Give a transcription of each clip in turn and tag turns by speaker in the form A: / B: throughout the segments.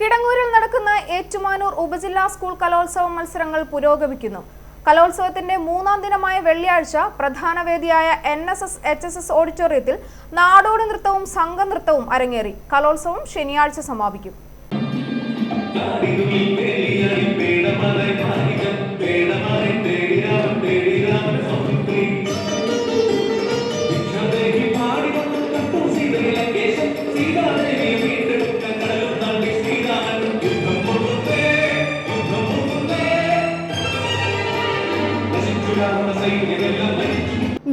A: കിടങ്ങൂരിൽ നടക്കുന്ന ഏറ്റുമാനൂർ ഉപജില്ലാ സ്കൂൾ കലോത്സവ മത്സരങ്ങൾ പുരോഗമിക്കുന്നു. കലോത്സവത്തിന്റെ മൂന്നാം ദിനമായ വെള്ളിയാഴ്ച പ്രധാന വേദിയായ N S S H S S ഓഡിറ്റോറിയത്തിൽ നാടോടി നൃത്തവും സംഘനൃത്തവും അരങ്ങേറി. കലോത്സവം ശനിയാഴ്ച സമാപിക്കും.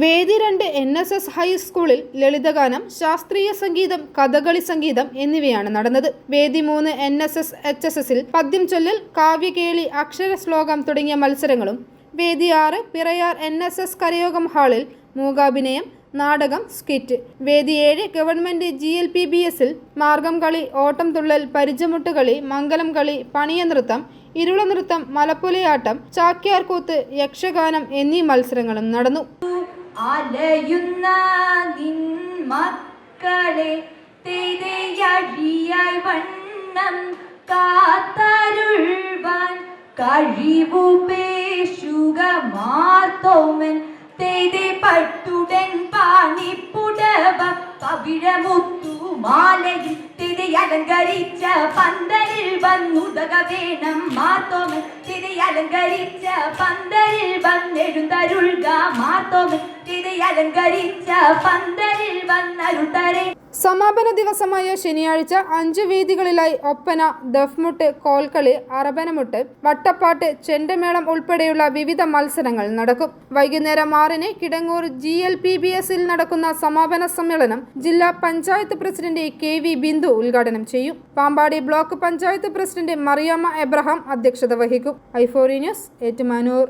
A: വേദി രണ്ട് എൻ എസ് എസ് ഹൈസ്കൂളിൽ ലളിതഗാനം ശാസ്ത്രീയ സംഗീതം കഥകളി സംഗീതം എന്നിവയാണ് നടന്നത്. വേദി മൂന്ന് N S S H S എസിൽ പദ്യം ചൊല്ലൽ കാവ്യകേളി അക്ഷര ശ്ലോകം തുടങ്ങിയ മത്സരങ്ങളും വേദി ആറ് പിറയാർ എൻ എസ് എസ് കരയോഗം ഹാളിൽ മൂകാഭിനയം നാടകം സ്കിറ്റ് വേദി ഏഴ് government G L P B എസിൽ മാർഗം കളി ഓട്ടം തുള്ളൽ പരിചമുട്ടുകളി മംഗലം കളി പണിയ നൃത്തം മലപ്പൊലിയാട്ടം ചാക്യാർകൂത്ത് യക്ഷഗാനം എന്നീ മത്സരങ്ങളും നടന്നു.
B: അലയുന്ന നിൻ വണ്ണം പാണിപ്പുടവ പവിഴമുത്തു മാലയിൽ അലങ്കരിച്ച പന്തലിൽ വന്നുതക വേണം മാത്തോമൻ തിരി അലങ്കരിച്ച പന്തലിൽ വന്നെഴുന്തരുൾക മാത്തോമൻ
A: സമാപന ദിവസമായ ശനിയാഴ്ച അഞ്ചു വേദികളിലായി ഒപ്പന ദഫ്മുട്ട് കോൽക്കളി അറബനമുട്ട് വട്ടപ്പാട്ട് ചെണ്ടമേളം ഉൾപ്പെടെയുള്ള വിവിധ മത്സരങ്ങൾ നടക്കും. വൈകുന്നേരം ആറിന് Kidangoor G L P B എസിൽ നടക്കുന്ന സമാപന സമ്മേളനം ജില്ലാ panchayat president K V Bindu ഉദ്ഘാടനം ചെയ്യും. Pampady block panchayat president Mariamma Abraham അധ്യക്ഷത വഹിക്കും. ഐഫോറി ന്യൂസ് ഏറ്റുമാനൂർ.